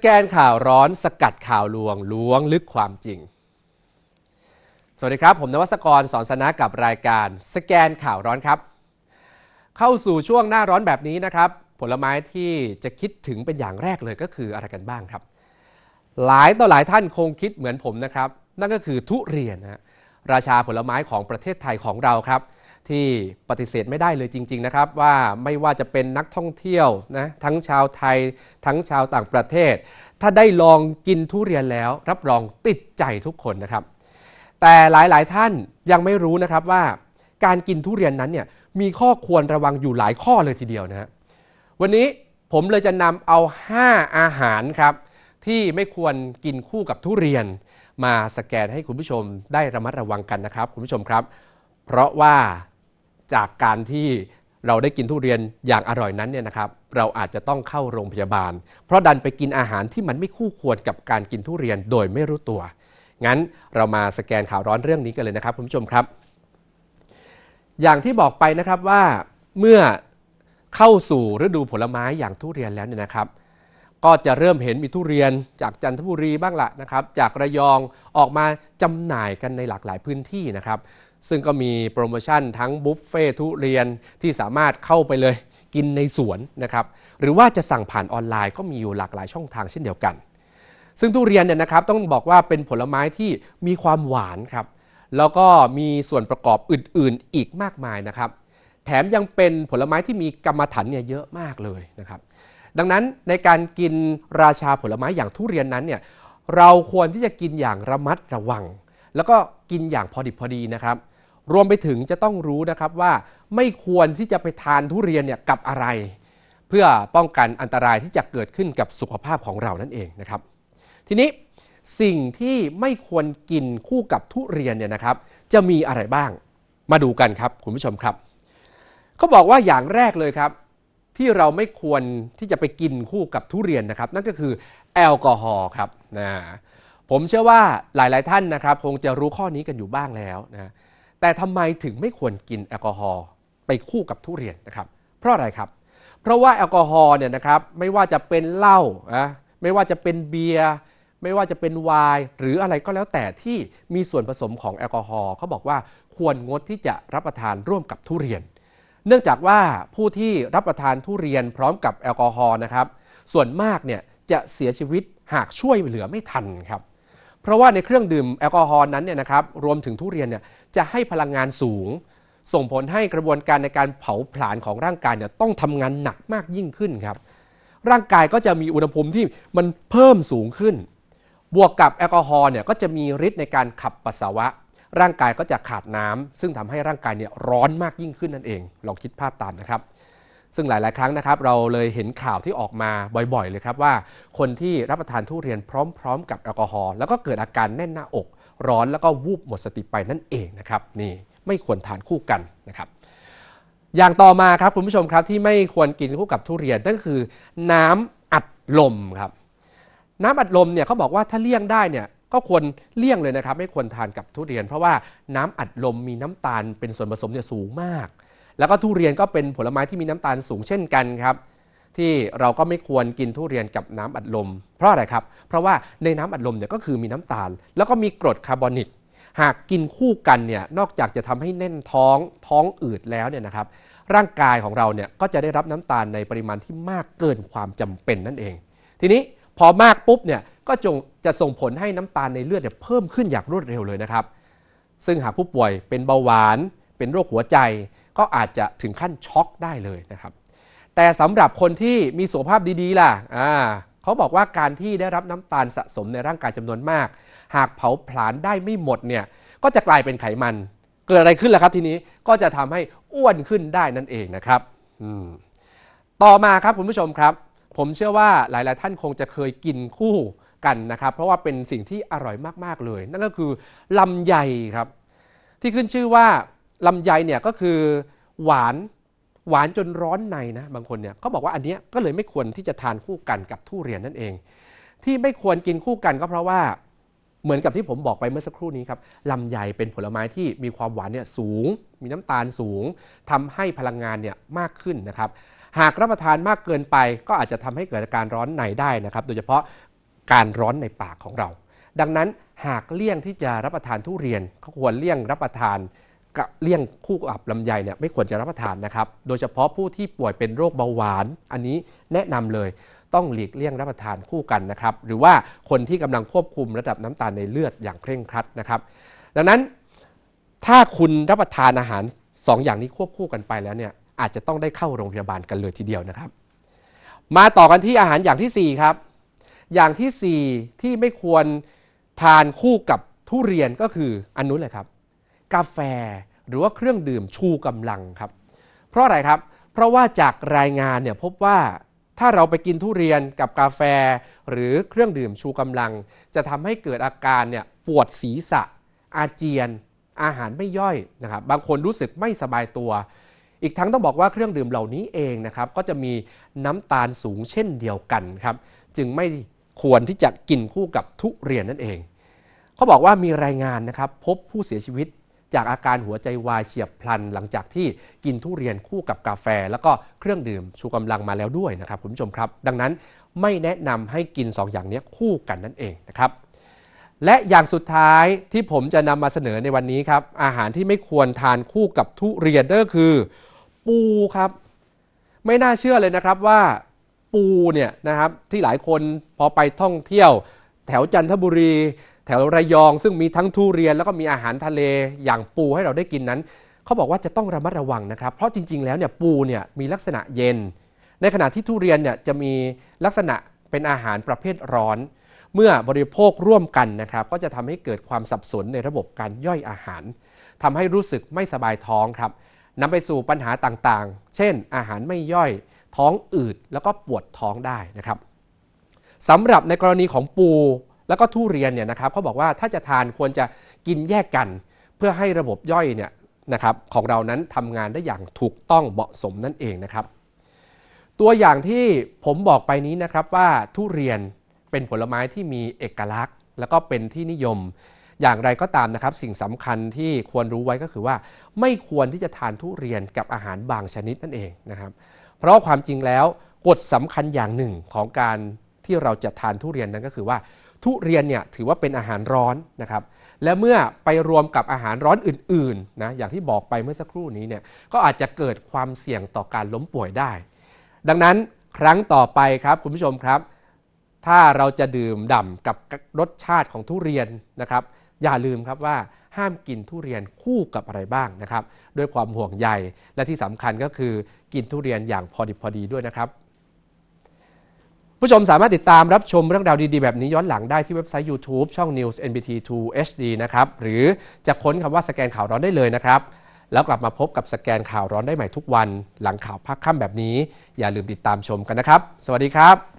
แกนข่าวร้อนสกัดข่าวลวงล้วงลึกความจริง สวัสดีครับ ผมนวัสกรสอนสนะกับรายการสแกนข่าวร้อนครับ เข้าสู่ช่วงหน้าร้อนแบบนี้นะครับ ผลไม้ที่จะคิดถึงเป็นอย่างแรกเลยก็คืออะไรกันบ้างครับ หลายต่อหลายท่านคงคิดเหมือนผมนะครับ นั่นก็คือทุเรียนนะราชาผลไม้ของประเทศไทยของเราครับ ที่ปฏิเสธไม่ได้เลยจริง ๆ นะครับ ว่าไม่ว่าจะเป็นนักท่องเที่ยวนะทั้งชาวไทย ทั้งชาวต่างประเทศ ถ้าได้ลองกินทุเรียนแล้ว รับรองติดใจทุกคนนะครับ แต่หลายๆท่านยังไม่รู้นะครับว่าการกินทุเรียนนั้นเนี่ยมีข้อควรระวังอยู่หลายข้อเลยทีเดียวนะฮะวันนี้ผมเลยจะนำเอา 5 อาหารครับที่ไม่ควรกินคู่กับทุเรียน มาสแกนให้คุณผู้ชมได้ระมัดระวังกันนะครับ คุณผู้ชมครับ เพราะว่า จากการที่เราได้กินทุเรียนอย่างอร่อยนั้นเนี่ยนะครับ เราอาจจะต้องเข้าโรงพยาบาล เพราะดันไปกินอาหารที่มันไม่คู่ควรกับการกินทุเรียนโดยไม่รู้ตัว งั้นเรามาสแกนข่าวร้อนเรื่องนี้กันเลยนะครับคุณผู้ชมครับ อย่างที่บอกไปนะครับว่าเมื่อเข้าสู่ฤดูผลไม้อย่างทุเรียนแล้วเนี่ยนะครับ ก็จะเริ่มเห็นมีทุเรียนจากจันทบุรีบ้างละนะครับ จากระยองออกมาจำหน่ายกันในหลากหลายพื้นที่นะครับ ซึ่งก็มีโปรโมชั่นทั้งบุฟเฟ่ทุเรียนที่สามารถเข้าไปเลยกินในสวนนะครับหรือว่าจะสั่งผ่านออนไลน์ก็มีอยู่หลากหลายช่องทางเช่นเดียวกัน ซึ่งทุเรียนเนี่ยนะครับต้องบอกว่าเป็นผลไม้ที่มีความหวานครับแล้วก็มีส่วนประกอบอื่นๆอีกมากมายนะครับ แถมยังเป็นผลไม้ที่มีกรรมฐานเนี่ยเยอะมากเลยนะครับ ดังนั้นในการกินราชาผลไม้อย่างทุเรียนนั้นเนี่ยเราควรที่จะกินอย่างระมัดระวัง แล้วก็กินอย่างพอดิบพอดีนะครับ รวมไปถึงจะต้องรู้นะครับว่าไม่ควรที่จะไปทานทุเรียนเนี่ยกับอะไร เพื่อป้องกันอันตรายที่จะเกิดขึ้นกับสุขภาพของเรานั่นเองนะครับ ทีนี้สิ่งที่ไม่ควรกินคู่กับทุเรียนเนี่ยนะครับ จะมีอะไรบ้างมาดูกันครับคุณผู้ชมครับเขาบอกว่าอย่างแรกเลยครับ ที่เราไม่ควรที่จะไปกินคู่กับทุเรียนนะครับ นั่นก็คือแอลกอฮอล์ครับนะผมเชื่อว่าหลาย ๆ ท่านนะครับ คงจะรู้ข้อนี้กันอยู่บ้างแล้วนะ แต่ทำไมถึงไม่ควรกินแอลกอฮอล์ไปคู่กับทุเรียนนะครับ เพราะอะไรครับ เพราะว่าแอลกอฮอล์เนี่ยนะครับไม่ว่าจะเป็นเหล้านะไม่ว่าจะเป็นเบียร์ไม่ว่าจะเป็นไวน์หรืออะไรก็แล้วแต่ที่มีส่วนผสมของแอลกอฮอล์เขาบอกว่าควรงดที่จะรับประทานร่วมกับทุเรียน เนื่องจากว่าผู้ที่รับประทานทุเรียนพร้อมกับแอลกอฮอล์นะครับ ส่วนมากเนี่ยจะเสียชีวิตหากช่วยเหลือไม่ทันครับ เพราะว่าในเครื่องดื่มแอลกอฮอล์นั้นเนี่ยนะครับรวมถึงทุเรียนเนี่ยจะให้พลังงานสูง ส่งผลให้กระบวนการในการเผาผลาญของร่างกายเนี่ยต้องทำงานหนักมากยิ่งขึ้นครับ ร่างกายก็จะมีอุณหภูมิที่มันเพิ่มสูงขึ้น บวกกับแอลกอฮอล์เนี่ยก็จะมีฤทธิ์ในการขับปัสสาวะ ร่างกายก็จะขาดน้ำซึ่งทำให้ร่างกายเนี่ยร้อนมากยิ่งขึ้นนั่นเอง ลองคิดภาพตามนะครับ ซึ่งหลาย ๆ ครั้งนะครับ เราเลยเห็นข่าวที่ออกมาบ่อย ๆ เลยครับว่า คนที่รับประทานทุเรียนพร้อม ๆ กับแอลกอฮอล์แล้วก็เกิดอาการแน่นหน้าอก ร้อนแล้วก็วูบหมดสติไปนั่นเองนะครับนี่ไม่ควรทานคู่กันนะครับ อย่างต่อมาครับคุณผู้ชมครับที่ไม่ควรกินคู่กับทุเรียนนั่นคือ น้ำอัดลมครับ น้ำอัดลมเนี่ยเขาบอกว่าถ้าเลี่ยงได้เนี่ยก็ควรเลี่ยงเลยนะครับ ไม่ควรทานกับทุเรียน เพราะว่าน้ำอัดลมมีน้ำตาลเป็นส่วนผสมเนี่ยสูงมาก แล้วก็ทุเรียนก็เป็นผลไม้ที่มีน้ำตาลสูงเช่นกันครับ ที่เราก็ไม่ควรกินทุเรียนกับน้ำอัดลม เพราะอะไรครับ เพราะว่าในน้ำอัดลมเนี่ยก็คือมีน้ำตาล แล้วก็มีกรดคาร์บอนิกหากกินคู่กันเนี่ยนอกจากจะทำให้แน่นท้องท้องอืดแล้วเนี่ยนะครับ ร่างกายของเราเนี่ยก็จะได้รับน้ำตาลในปริมาณที่มากเกินความจำเป็นนั่นเอง ทีนี้พอมากปุ๊บเนี่ยก็จงจะส่งผลให้น้ำตาลในเลือดเนี่ยเพิ่มขึ้นอย่างรวดเร็วเลยนะครับ ซึ่งหากผู้ป่วยเป็นเบาหวาน เป็นโรคหัวใจ ก็อาจจะถึงขั้นช็อกได้เลยนะครับ แต่สำหรับคนที่มีสุขภาพดีๆล่ะอ่าเขาบอกว่าการที่ได้รับน้ำตาลสะสมในร่างกายจำนวนมาก หากเผาผลาญได้ไม่หมดเนี่ยก็จะกลายเป็นไขมัน เกิดอะไรขึ้นล่ะครับทีนี้ก็จะทำให้อ้วนขึ้นได้นั่นเองนะครับต่อมาครับคุณผู้ชมครับ ผมเชื่อว่าหลาย ๆ ท่านคงจะเคยกินคู่กันนะครับเพราะว่าเป็นสิ่งที่อร่อยมาก ๆ เลย นั่นก็คือลำไยครับ ที่ขึ้นชื่อว่า ลำไยเนี่ยก็คือหวานหวานจนร้อนในนะบางคนเนี่ยเขาบอกว่าอันนี้ก็เลยไม่ควรที่จะทานคู่กันกับทุเรียนนั่นเอง ที่ไม่ควรกินคู่กันก็เพราะว่าเหมือนกับที่ผมบอกไปเมื่อสักครู่นี้ครับลำไยเป็นผลไม้ที่มีความหวานเนี่ยสูง มีน้ำตาลสูงทำให้พลังงานเนี่ยมากขึ้นนะครับ หากรับประทานมากเกินไป ก็อาจจะทำให้เกิดอาการร้อนในได้นะครับ โดยเฉพาะการร้อนในปากของเรา ดังนั้นหากเลี่ยงที่จะรับประทานทุเรียนก็ควรเลี่ยงรับประทาน กับเลี่ยงคู่กับลำไยเนี่ยไม่ควรจะรับประทานนะครับ โดยเฉพาะผู้ที่ป่วยเป็นโรคเบาหวาน อันนี้แนะนำเลยต้องหลีกเลี่ยงรับประทานคู่กันนะครับ หรือว่าคนที่กำลังควบคุมระดับน้ำตาลในเลือดอย่างเคร่งครัดนะครับ ดังนั้นถ้าคุณรับประทานอาหารสองอย่างนี้ควบคู่กันไปแล้วเนี่ยอาจจะต้องได้เข้าโรงพยาบาลกันเลยทีเดียวนะครับ มาต่อกันที่อาหารอย่างที่สี่ครับ อย่างที่สี่ที่ไม่ควรทานคู่กับทุเรียนก็คืออันนู้นเลยครับ กาแฟ หรือว่าเครื่องดื่มชูกำลังครับ เพราะอะไรครับ เพราะว่าจากรายงานเนี่ยพบว่าถ้าเราไปกินทุเรียนกับกาแฟ หรือเครื่องดื่มชูกำลัง จะทำให้เกิดอาการเนี่ยปวดศีรษะ อาเจียน อาหารไม่ย่อยนะครับบางคนรู้สึกไม่สบายตัว อีกทั้งต้องบอกว่าเครื่องดื่มเหล่านี้เองนะครับก็จะมีน้ำตาลสูงเช่นเดียวกันครับจึงไม่ควรที่จะกินคู่กับทุเรียนนั่นเองเขาบอกว่ามีรายงานนะครับพบผู้เสียชีวิต จากอาการหัวใจวายเฉียบพลัน หลังจากที่กินทุเรียนคู่กับกาแฟ แล้วก็เครื่องดื่มชูกำลังมาแล้วด้วยนะครับคุณผู้ชมครับ ดังนั้นไม่แนะนำให้กิน 2 อย่างนี้คู่กันนั่นเองนะครับและอย่างสุดท้ายที่ผมจะนำมาเสนอในวันนี้ครับ อาหารที่ไม่ควรทานคู่กับทุเรียนก็คือ ปูครับ ไม่น่าเชื่อเลยนะครับว่าปูเนี่ยนะครับที่หลายคนพอไปท่องเที่ยว แถวจันทบุรี แถวระยองซึ่งมีทั้งทุเรียนแล้วก็มีอาหารทะเลอย่างปูให้เราได้กินนั้นเขาบอกว่าจะต้องระมัดระวังนะครับ เพราะจริง ๆ แล้วเนี่ยปูเนี่ยมีลักษณะเย็น ในขณะที่ทุเรียนเนี่ยจะมีลักษณะเป็นอาหารประเภทร้อน เมื่อบริโภคร่วมกันนะครับก็จะทำให้เกิดความสับสนในระบบการย่อยอาหารทำให้รู้สึกไม่สบายท้องครับนำไปสู่ปัญหาต่างๆ เช่น อาหารไม่ย่อย ท้องอืดแล้วก็ปวดท้องได้นะครับสำหรับในกรณีของปู แล้วก็ทุเรียนเนี่ยนะครับเขาบอกว่าถ้าจะทานควรจะกินแยกกัน เพื่อให้ระบบย่อยเนี่ยนะครับของเรานั้นทำงานได้อย่างถูกต้องเหมาะสมนั่นเองนะครับ ตัวอย่างที่ผมบอกไปนี้นะครับว่าทุเรียนเป็นผลไม้ที่มีเอกลักษณ์ แล้วก็เป็นที่นิยม อย่างไรก็ตามนะครับ สิ่งสำคัญที่ควรรู้ไว้ก็คือว่า ไม่ควรที่จะทานทุเรียนกับอาหารบางชนิดนั่นเองนะครับ เพราะความจริงแล้วกฎสำคัญอย่างหนึ่งของการที่เราจะทานทุเรียนนั้นก็คือว่า ทุเรียนเนี่ยถือว่าเป็นอาหารร้อนนะครับและเมื่อไปรวมกับอาหารร้อนอื่นๆนะอย่างที่บอกไปเมื่อสักครู่นี้เนี่ยก็อาจจะเกิดความเสี่ยงต่อการล้มป่วยได้ ดังนั้นครั้งต่อไปครับคุณผู้ชมครับ ถ้าเราจะดื่มด่ำกับรสชาติของทุเรียนนะครับอย่าลืมครับว่าห้ามกินทุเรียนคู่กับอะไรบ้างนะครับ ด้วยความห่วงใยและที่สำคัญก็คือกินทุเรียนอย่างพอดิบพอดีด้วยนะครับ ผู้ชมสามารถติดตามรับชมเรื่องราวดี ๆ แบบนี้ย้อนหลังได้ที่เว็บไซต์ YouTube ช่อง News NBT 2 HD นะครับ หรือจะค้นคำว่าสแกนข่าวร้อนได้เลยนะครับ แล้วกลับมาพบกับสแกนข่าวร้อนได้ใหม่ทุกวัน หลังข่าวพักค่ำแบบนี้ อย่าลืมติดตามชมกันนะครับ สวัสดีครับ